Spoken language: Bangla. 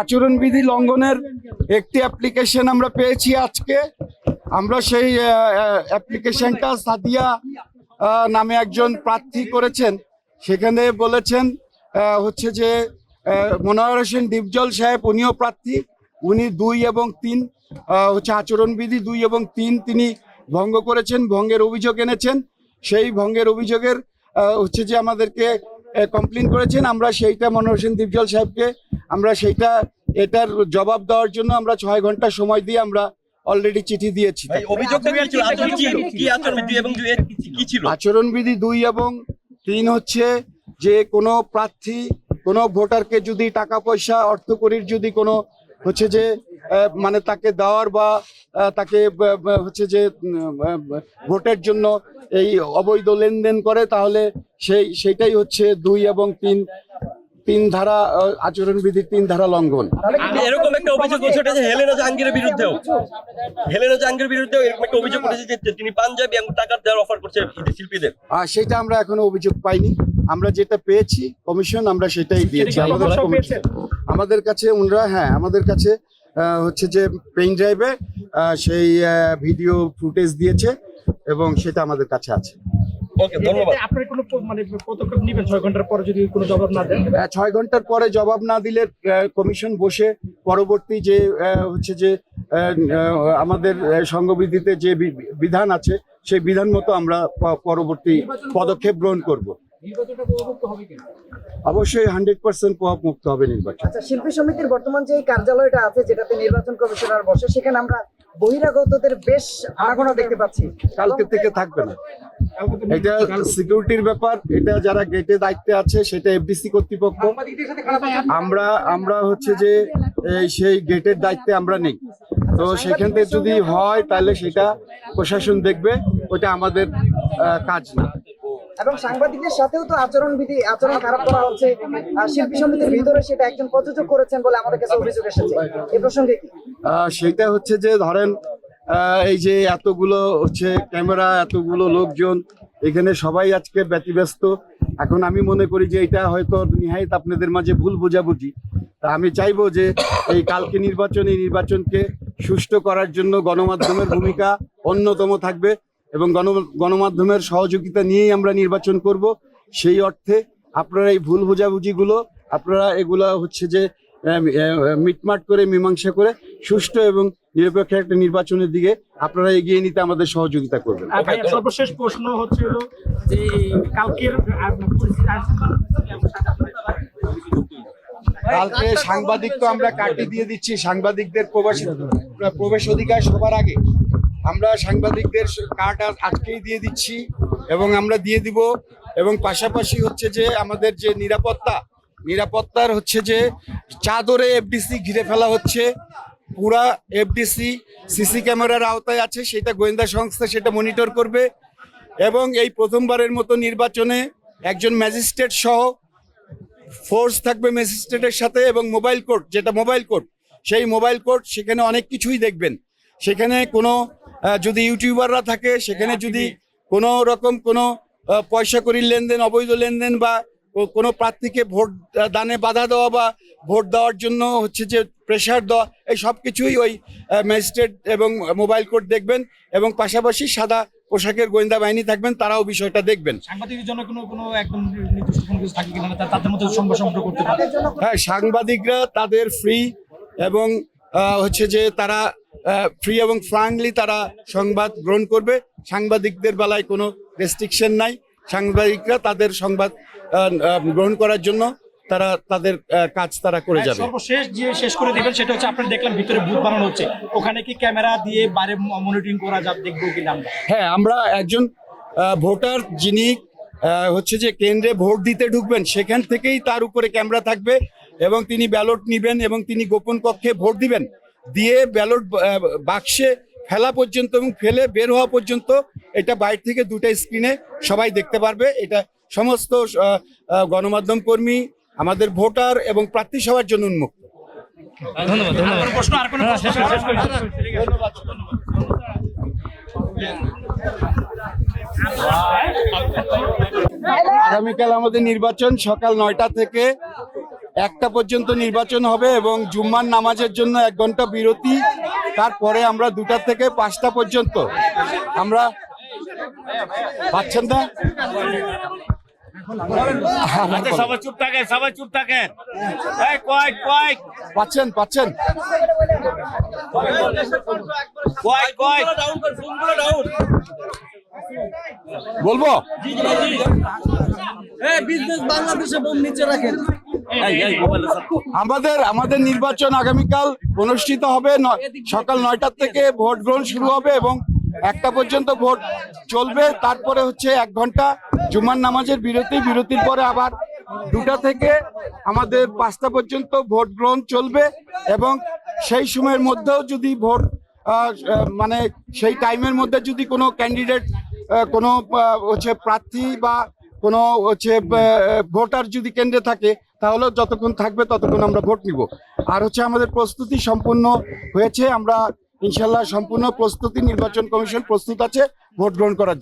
আচরণবিধি লঙ্ঘনের একটি অ্যাপ্লিকেশন আমরা পেয়েছি আজকে। আমরা সেই অ্যাপ্লিকেশনটা সাদিয়া নামে একজন প্রার্থী করেছেন। সেখানে বলেছেন হচ্ছে যে আহ, মনোহর হোসেন ডিপজল সাহেব উনিও প্রার্থী। উনি দুই এবং তিন হচ্ছে আচরণবিধি দুই এবং তিন তিনি ভঙ্গ করেছেন ভঙ্গের অভিযোগ এনেছেন। সেই ভঙ্গের অভিযোগের হচ্ছে যে আমাদেরকে কমপ্লেন করেছেন আমরা সেইটা মনোহর হোসেন দীপজল সাহেবকে আমরা সেইটা এটার জবাব দেওয়ার জন্য আমরা ছয় ঘণ্টা সময় দিয়ে আমরা অলরেডি চিঠি দিয়েছি। আচরণবিধি দুই এবং তিন হচ্ছে যে কোনো প্রার্থী কোনো ভোটারকে যদি টাকা পয়সা অর্থকরীর যদি কোনো হচ্ছে যে মানে তাকে দেওয়ার বা তাকে হচ্ছে যে ভোটের জন্য এই অবৈধ লেনদেন করে তাহলে সেই সেইটাই হচ্ছে দুই এবং তিন তিন ধারা আচরণবিধির তিন ধারা লঙ্ঘন। এরকম একটা অভিযোগ উঠে যে হেলেনা জাহাঙ্গীরের বিরুদ্ধেও। হেলেনা জাহাঙ্গীরের বিরুদ্ধেও এরকম একটা অভিযোগ উঠেছে যে তিনি পাঞ্জাবি এবং টাকার দেওয়ার অফার করছে শিল্পীদের। আর সেটা আমরা এখনও অভিযোগ পাইনি। আমরা যেটা পেয়েছি কমিশন আমরা সেটাই দিয়েছি। আমাদের আমাদের কাছে ওনারা হ্যাঁ আমাদের কাছে হচ্ছে যে পেন ড্রাইভে সেই ভিডিও ফুটেজ দিয়েছে এবং সেটা আমাদের কাছে আছে। ওকে ধন্যবাদ। আপনার কোনো প- মানে ছয় ঘণ্টার পরে জবাব না দেন? আহ, ছয় ঘণ্টার পরে জবাব না দিলে কমিশন বসে পরবর্তী যে আহ, হচ্ছে যে আমাদের আহ, সংঘবিধিতে যে বি- বিধান আছে সেই বিধান মতো আমরা পরবর্তী পদক্ষেপ গ্রহণ করব। অবশ্যই হান্ড্রেড পার্সেন্ট প্রভাব মুক্ত হবে নির্বাচন। আচ্ছা শিল্পী সমিতির বর্তমান যে কার্যালয়টা আছে যেটাতে নির্বাচন কমিশনার বসে সেখানে আমরা বহিরাগতদের বেশ আনাগোনা দেখতে পাচ্ছি। কালকে থেকে থাকবে না। এটা সিকিউরিটির ব্যাপার এটা যারা গেটে দায়িত্বে আছে সেটা এফডিসি কর্তৃপক্ষ। আমরা আমরা হচ্ছে যে সেই গেটের দায়িত্বে আমরা নেই। তো সেখান থেকে যদি হয় তাহলে সেটা প্রশাসন দেখবে ওটা আমাদের আহ, কাজ না। এবং সাংবাদিকদের সাথেও তো আচরণ বিধি আচরণ খারাপ করা হচ্ছে। শিল্পী সমিতির ভিতরে সেটা একজন প্রযোজক করেছেন বলে আমাদের কাছে অভিযোগ এসেছে। এই প্রসঙ্গে কি? সেটা হচ্ছে যে ধরেন এই যে এতগুলো হচ্ছে ক্যামেরা, এতগুলো লোকজন, এখানে সবাই আজকে ব্যতিব্যস্ত। এখন আমি মনে করি যে এটা হয়তো নিহাইত আপনাদের মাঝে ভুল বোঝাবুঝি। তা আমি চাইব যে এই কালকে নির্বাচন, এই নির্বাচনকে সুষ্ঠু করার জন্য গণমাধ্যমের ভূমিকা অন্যতম থাকবে। এবং গণ গণমাধ্যমের সহযোগিতা নিয়েই আমরা নির্বাচন করব। সেই অর্থে আপনারা এই ভুল বোঝাবুঝিগুলো আপনারা এগুলা হচ্ছে যে মিটমাট করে মীমাংসা করে সুষ্ঠু এবং নিরপেক্ষ একটা নির্বাচনের দিকে আপনারা এগিয়ে নিতে আমাদের সহযোগিতা করবেন। সর্বশেষ প্রশ্ন হচ্ছে যে কালকের কালকে সাংবাদিক তো আমরা কাটি দিয়ে দিচ্ছি সাংবাদিকদের প্রবেশ প্রবেশ অধিকার সবার আগে। আমরা সাংবাদিকদের কার্ড আজকেই দিয়ে দিচ্ছি এবং আমরা দিয়ে দিব এবং পাশাপাশি হচ্ছে যে আমাদের যে নিরাপত্তা, নিরাপত্তার হচ্ছে যে চাদরে এফডিসি ঘিরে ফেলা হচ্ছে। পুরা এফডিসি সিসি ক্যামেরার আওতায় আছে, সেটা গোয়েন্দা সংস্থা সেটা মনিটর করবে এবং এই প্রথমবারের মতো নির্বাচনে একজন ম্যাজিস্ট্রেট সহ ফোর্স থাকবে ম্যাজিস্ট্রেটের সাথে এবং মোবাইল কোর্ট যেটা মোবাইল কোর্ট সেই মোবাইল কোর্ট সেখানে অনেক কিছুই দেখবেন। সেখানে কোনো যদি ইউটিউবাররা থাকে সেখানে যদি কোনো রকম কোনো পয়সা করির লেনদেন অবৈধ লেনদেন বা কোনো প্রার্থীকে ভোট দানে বাধা দেওয়া বা ভোট দেওয়ার জন্য হচ্ছে যে প্রেশার দেওয়া এই সব কিছুই ওই ম্যাজিস্ট্রেট এবং মোবাইল কোর্ট দেখবেন এবং পাশাপাশি সাদা পোশাকের গোয়েন্দা বাহিনী থাকবেন তারাও বিষয়টা দেখবেন। হ্যাঁ সাংবাদিকরা তাদের ফ্রি এবং হচ্ছে যে তারা ফ্রি এবং ফ্রাঙ্কলি তারা সংবাদ গ্রহণ করবে। সাংবাদিকদের বেলায় কোনো রেস্ট্রিকশন নাই। সাংবাদিকরা তাদের সংবাদ গ্রহণ করার জন্য তারা তাদের কাজ তারা করে যাবে। সর্বশেষ যে শেষ করে দেবেন সেটা হচ্ছে আপনারা দেখলাম ভিতরে বুথ বানানো হচ্ছে। ওখানে কি ক্যামেরা দিয়ে বাইরে মনিটরিং করা যাবে দেখব কিনা আমরা হ্যাঁ আমরা একজন ভোটার যিনি হচ্ছে যে কেন্দ্রে ভোট দিতে ঢুকবেন সেখান থেকেই তার উপরে ক্যামেরা থাকবে এবং তিনি ব্যালট নিবেন এবং তিনি গোপন কক্ষে ভোট দিবেন। দিয়ে ব্যালট বাক্সে ফেলা পর্যন্ত এবং ফেলে বের হওয়া পর্যন্ত এটা বাইরে থেকে দুটা স্ক্রিনে সবাই দেখতে পারবে। এটা সমস্ত গণমাধ্যম কর্মী আমাদের ভোটার এবং প্রার্থী সবার জন্য উন্মুক্ত। প্রশ্ন আর কোনো প্রশ্ন? আগামীকাল আমাদের নির্বাচন সকাল নয়টা থেকে একটা পর্যন্ত নির্বাচন হবে এবং জুম্মার নামাজের জন্য এক ঘণ্টা বিরতি তারপরে আমরা দুটা থেকে পাঁচটা পর্যন্ত। আমরা পাচ্ছেন না? আচ্ছা সবাই চুপ থাকেন সবাই চুপ থাকেন। এই কয়েক কয়েক। পাচ্ছেন পাচ্ছেন? কয়েক কয়েক। ডাউন কর ফোনগুলো ডাউন আমাদের আমাদের নির্বাচন আগামীকাল অনুষ্ঠিত হবে সকাল নয়টার থেকে ভোট গ্রহণ শুরু হবে এবং একটা পর্যন্ত ভোট চলবে। তারপরে হচ্ছে এক ঘণ্টা জুমার নামাজের বিরতি। বিরতির পরে আবার দুটা থেকে আমাদের পাঁচটা পর্যন্ত ভোট গ্রহণ চলবে এবং সেই সময়ের মধ্যেও যদি ভোট মানে সেই টাইমের মধ্যে যদি কোনো ক্যান্ডিডেট কোনো হচ্ছে প্রার্থী বা কোনো হচ্ছে ভোটার যদি কেন্দ্রে থাকে তাহলে যতক্ষণ থাকবে ততক্ষণ আমরা ভোট নিব। আর হচ্ছে আমাদের প্রস্তুতি সম্পূর্ণ হয়েছে, আমরা ইনশাল্লাহ সম্পূর্ণ প্রস্তুতি, নির্বাচন কমিশন প্রস্তুত আছে ভোট গ্রহণ করার জন্য।